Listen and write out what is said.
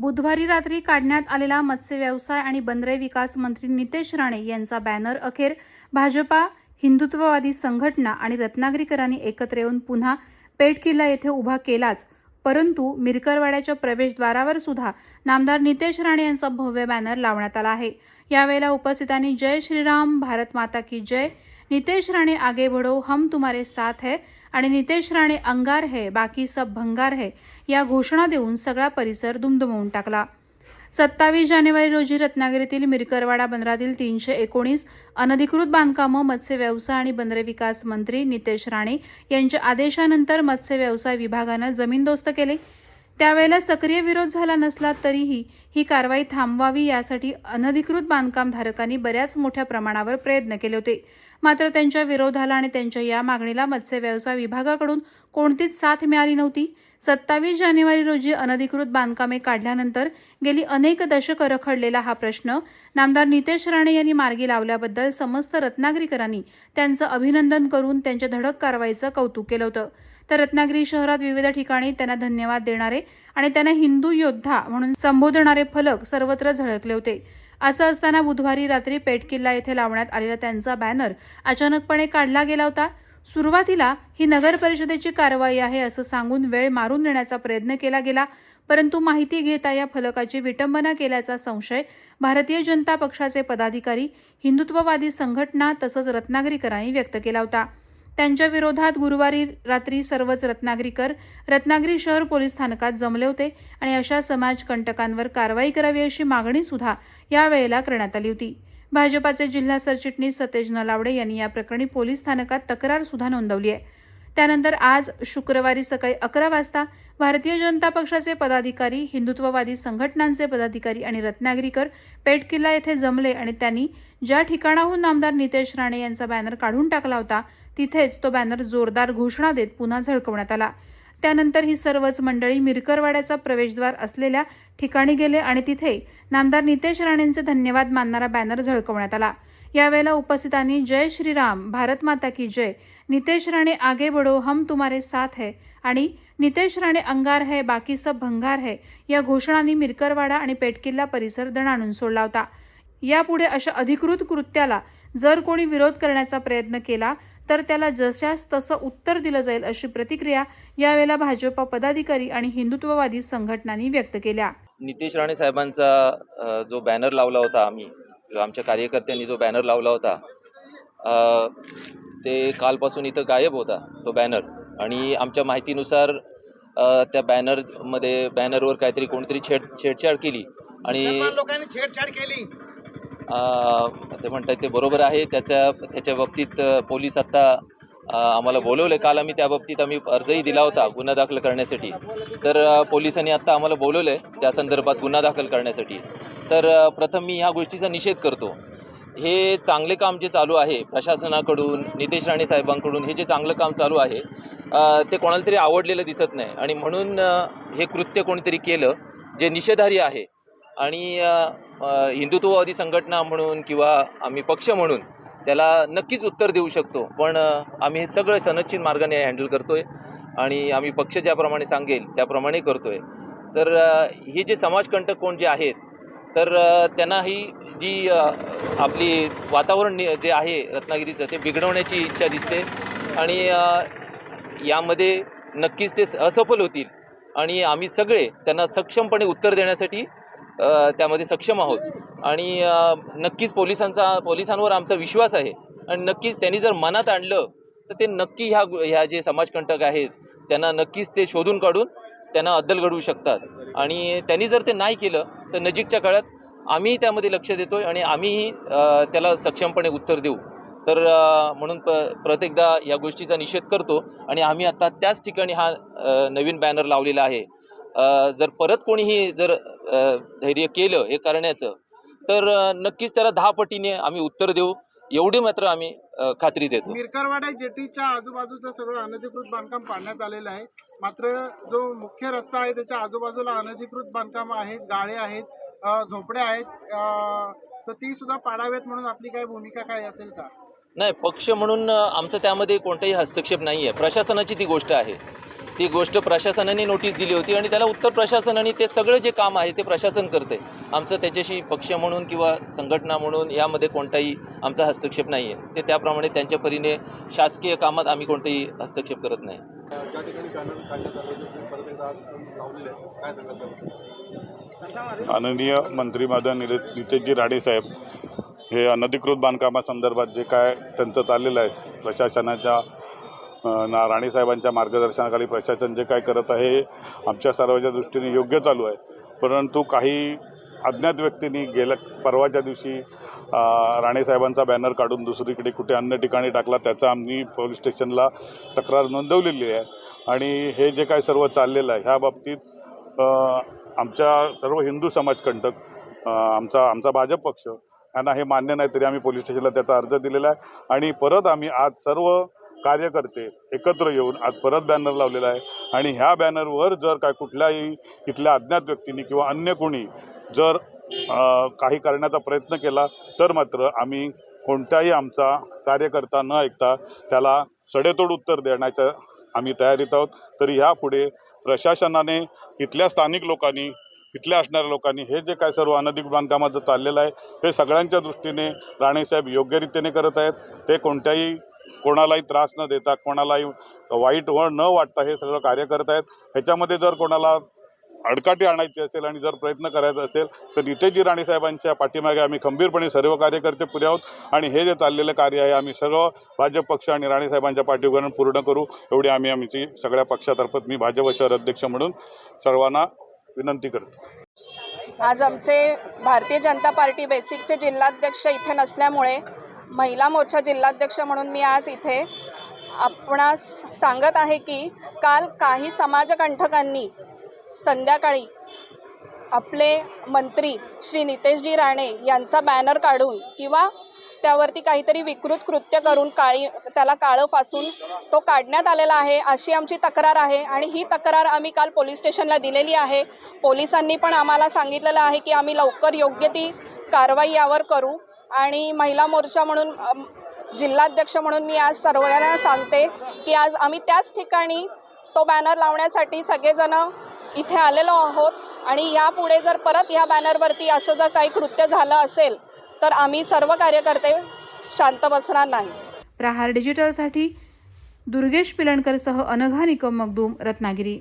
बुधवारी रात्री काढण्यात आलेला मत्स्य व्यवसाय आणि बंदरे विकास मंत्री नितेश राणे यांचा बॅनर अखेर. भाजपा हिंदुत्ववादी संघटना आणि रत्नागिरीकरांनी एकत्र येऊन पुन्हा पेठ किल्ला येथे उभा केलाच. परंतु मिरकरवाड्याच्या प्रवेशद्वारावर सुद्धा नामदार नितेश राणे यांचा भव्य बॅनर लावण्यात आला आहे. यावेळेला उपस्थितांनी जय श्रीराम भारत माता की जय नितेश राणे आगे बढ़ो हम तुम्हारे साथ है. आणि नितेश राणे अंगार है बाकी सब भंगार है. या घोषणा देऊन सगळा परिसर दुमदुमवून टाकला. सत्तावीस जानेवारी रोजी रत्नागिरीतील मिरकरवाडा बंदरातील तीनशे एकोणीस अनधिकृत बांधकामं मत्स्य व्यवसाय आणि बंदरे विकास मंत्री नितेश राणे यांच्या आदेशानंतर मत्स्य व्यवसाय विभागानं जमीनदोस्त केले. त्यावेळेला सक्रिय विरोध झाला नसला तरीही ही कारवाई थांबवावी यासाठी अनधिकृत बांधकाम धारकांनी बऱ्याच मोठ्या प्रमाणावर प्रयत्न केले होते. मात्र त्यांच्या विरोधाला आणि त्यांच्या या मागणीला मत्स्य व्यवसाय विभागाकडून कोणतीच साथ मिळाली नव्हती. सत्तावीस जानेवारी रोजी अनधिकृत बांधकामे काढल्यानंतर गेली अनेक दशकं रखडलेला हा प्रश्न नामदार नितेश राणे यांनी मार्गी लावल्याबद्दल समस्त रत्नागिरीकरांनी त्यांचं अभिनंदन करून त्यांच्या धडक कारवाईचं कौतुक केलं होतं. तर रत्नागिरी शहरात विविध ठिकाणी त्यांना धन्यवाद देणारे आणि त्यांना हिंदू योद्धा म्हणून संबोधणारे फलक सर्वत्र झळकले होते. असं असताना बुधवारी रात्री पेठकिल्ला येथे लावण्यात आलेला त्यांचा बॅनर अचानकपणे काढला गेला होता. सुरुवातीला ही नगर परिषदेची कारवाई आहे असं सांगून वेळ मारून नेण्याचा प्रयत्न केला गेला परंतु माहिती घेता या फलकाची विटंबना केल्याचा संशय भारतीय जनता पक्षाचे पदाधिकारी हिंदुत्ववादी संघटना तसंच रत्नागिरीकरांनी व्यक्त केला होता. त्यांच्या विरोधात गुरुवारी रात्री सर्वच रत्नागिरीकर रत्नागिरी शहर पोलीस स्थानकात जमले होते आणि अशा समाजकंटकांवर कारवाई करावी अशी मागणी सुद्धा यावेळेला करण्यात आली होती. भाजपाचे जिल्हा सरचिटणीस सतेज नलावडे यांनी या प्रकरणी पोलीस स्थानकात तक्रार सुद्धा नोंदवली आहे. त्यानंतर आज शुक्रवारी सकाळी अकरा वाजता भारतीय जनता पक्षाचे पदाधिकारी हिंदुत्ववादी संघटनांचे पदाधिकारी आणि रत्नागिरीकर पेट किल्ला येथे जमले आणि त्यांनी ज्या ठिकाणाहून आमदार नितेश राणे यांचा बॅनर काढून टाकला होता तिथेच तो बॅनर जोरदार घोषणा देत पुन्हा झळकवण्यात आला. त्यानंतर ही सर्वच मंडळी मिरकरवाड्याचा प्रवेशद्वार असलेल्या ठिकाणी गेले आणि तिथे नामदार नितेश राणेंचे धन्यवाद मानणारा बॅनर झळकवण्यात आला. यावेळेला उपस्थितांनी जय श्रीराम भारत माता की जय नितेश राणे आगे बढ़ो हम तुम्हारे साथ है आणि नितेश राणे अंगार है बाकी सब भंगार है या घोषणांनी मिरकरवाडा आणि पेटकिल्ला परिसर दणाणून सोडला होता. यापुढे अशा अधिकृत कृत्याला जर कोणी विरोध करण्याचा प्रयत्न केला तर त्याला जशास तसं उत्तर दिलं जाईल अशी प्रतिक्रिया यावेळेला भाजपा पदाधिकारी आणि हिंदुत्ववादी संघटनांनी व्यक्त केल्या. नितेश राणे साहेबांचा जो बॅनर लावला होता आम्ही जो आमच्या कार्यकर्त्यांनी जो बॅनर लावला होता ते कालपासून इथं गायब होता तो बॅनर आणि आमच्या माहितीनुसार त्या बॅनरमध्ये बॅनरवर काहीतरी कोणतरी छेड छेडछाड केली आणि लोकांनी छेडछाड केली. ते म्हणतात ते बरोबर आहे. त्याच्या त्याच्या बाबतीत पोलीस आत्ता आम्हाला बोलवले. काल आम्ही त्या बाबतीत आम्ही अर्जही दिला होता गुन्हा दाखल करण्यासाठी. तर पोलिसांनी आत्ता आम्हाला बोलवलं आहे त्या संदर्भात गुन्हा दाखल करण्यासाठी. तर प्रथम मी ह्या गोष्टीचा निषेध करतो. हे चांगले काम जे चालू आहे प्रशासनाकडून नितेश राणे साहेबांकडून हे जे चांगलं काम चालू आहे ते कोणाला तरी आवडलेलं दिसत नाही. आणि म्हणून हे कृत्य कोणीतरी केलं जे निषेधार्ह आहे आणि हिंदुत्ववादी संघटना म्हणून किंवा आम्ही पक्ष म्हणून त्याला नक्कीच उत्तर देऊ शकतो. पण आम्ही हे सगळं सनच्छिन मार्गाने हँडल करतो आहे आणि आम्ही पक्ष ज्याप्रमाणे सांगेल त्याप्रमाणे करतो आहे तर हे जे समाजकंटक कोण जे आहेत तर त्यांना ही जी आपली वातावरण नि- जे आहे रत्नागिरीचं ते बिघडवण्याची इच्छा दिसते आणि यामध्ये नक्कीच ते असफल होतील आणि आम्ही सगळे त्यांना सक्षमपणे उत्तर देण्यासाठी त्यामध्ये सक्षम आहोत. आणि नक्कीच पोलिसांचा पोलिसांवर आमचा विश्वास आहे. आणि नक्कीच त्यांनी जर मनात आणलं तर ते नक्की ह्या ह्या जे समाजकंटक आहेत त्यांना नक्कीच ते शोधून काढून त्यांना अद्दल घडवू शकतात. आणि त्यांनी जर ते नाही केलं तर नजीकच्या काळात आम्ही त्यामध्ये लक्ष देतो आहे आणि आम्हीही त्याला सक्षमपणे उत्तर देऊ. तर म्हणून प प्रत्येकदा या गोष्टीचा निषेध करतो. आणि आम्ही आता त्याच ठिकाणी हा नवीन बॅनर लावलेला आहे. जर परत कोणीही जर धैर्य केलं हे करण्याचं तर नक्कीच त्याला दहा पटीने आम्ही उत्तर देऊ. एवढी मात्र आम्ही खात्री देतो. मिरकरवाडा जेटीच्या आजूबाजूचं सगळं अनधिकृत बांधकाम पाडण्यात आलेलं आहे. मात्र जो मुख्य रस्ता आहे त्याच्या आजूबाजूला अनधिकृत बांधकाम आहेत गाळे आहेत झोपड्या आहेत तर ती सुद्धा पाडावेत म्हणून आपली काय भूमिका काय असेल का? नाही पक्ष म्हणून आमचं त्यामध्ये कोणताही हस्तक्षेप नाही आहे प्रशासनाची ती गोष्ट आहे. ती गोष्ट प्रशासनाने नोटीस दिली होती आणि त्याला उत्तर प्रशासनाने ते सगळं जे काम आहे ते प्रशासन करते. आमचं त्याच्याशी पक्ष म्हणून किंवा संघटना म्हणून यामध्ये कोणताही आमचा हस्तक्षेप नाही आहे ते त्याप्रमाणे त्यांच्या परीने शासकीय कामात आम्ही कोणताही हस्तक्षेप करत नाही? माननीय मंत्री मदन निले नितेशजी राणे साहेब हे अनधिकृत बांधकामासंदर्भात जे काय त्यांचं चाललेलं आहे प्रशासनाच्या ना राणेसाहेबांच्या मार्गदर्शनाखाली प्रशासन जे काय करत आहे आमच्या सर्वांच्या दृष्टीने योग्य चालू आहे. परंतु काही अज्ञात व्यक्तींनी गेल्या परवाच्या दिवशी राणेसाहेबांचा बॅनर काढून दुसरीकडे कुठे अन्य ठिकाणी टाकला त्याचा आम्ही पोलीस स्टेशनला तक्रार नोंदवलेली आहे. आणि हे जे काय सर्व चाललेलं आहे ह्या बाबतीत आमच्या सर्व हिंदू समाजकंटक आमचा आमचा भाजप पक्ष यांना हे मान्य नाही तरी आम्ही पोलीस स्टेशनला त्याचा अर्ज दिलेला आहे. आणि परत आम्ही आज सर्व कार्यकर्ते एकत्र येऊन आज परत बॅनर लावलेला आहे. आणि ह्या बॅनरवर जर काय कुठल्याही इथल्या अज्ञात व्यक्तींनी किंवा अन्य कोणी जर काही करण्याचा प्रयत्न केला तर मात्र आम्ही कोणताही आमचा कार्यकर्ता न ऐकता त्याला सडेतोड उत्तर देण्याच्या आम्ही तयारीत आहोत. तरी ह्यापुढे प्रशासनाने इथल्या स्थानिक लोकांनी इथल्या असणाऱ्या लोकांनी हे जे काय सर्व अनधिक बांधकामाचं चाललेलं आहे ते सगळ्यांच्या दृष्टीने राणेसाहेब योग्यरीतीने करत आहेत. ते कोणत्याही कोणालाही त्रास न देता कोणालाही वाईट व न वाटता हे सगळं कार्य करत आहेत. ह्याच्यामध्ये जर कोणाला अडकाटी आणायची असेल आणि जर प्रयत्न करायचा असेल तर नितेशजी राणेसाहेबांच्या पाठीमागे आम्ही खंबीरपणे सर्व कार्यकर्ते पुरे आहोत. आणि हे जे चाललेलं कार्य आहे आम्ही सर्व भाजप पक्ष आणि राणेसाहेबांच्या पाठीवरून पूर्ण करू. एवढी आम्ही आमची सगळ्या पक्षातर्फे मी भाजप शहर अध्यक्ष म्हणून सर्वांना विनंती करतो. आज आमचे भारतीय जनता पार्टी बेसिकचे जिल्हाध्यक्ष इथे नसल्यामुळे महिला मोर्चा जिल्हाध्यक्ष म्हणून मी आज इथे आपणास सांगत आहे की काल काही समाजकंठकांनी संध्याकाळी आपले मंत्री श्री नितेशजी राणे यांचा बॅनर काढून किंवा त्यावरती काहीतरी विकृत कृत्य करून काळी त्याला काळं फासून तो काढण्यात आलेला आहे अशी आमची तक्रार आहे आणि ही तक्रार आम्ही काल पोलीस स्टेशनला दिलेली आहे. पोलिसांनी पण आम्हाला सांगितलेलं आहे की आम्ही लवकर योग्य ती कारवाई यावर करू. आणि महिला मोर्चा म्हणून जिल्हाध्यक्ष म्हणून मी आज सर्वांना सांगते की आज आम्ही त्याच ठिकाणी तो बॅनर लावण्यासाठी सगळेजण इथे आलेलो आहोत. आणि यापुढे जर परत ह्या बॅनरवरती असं जर काही कृत्य झालं असेल तर आम्ही सर्व कार्यकर्ते शांत बसणार नाही. प्रहार डिजिटलसाठी दुर्गेश पिलणकरसह अनघा निकम मगदूम रत्नागिरी.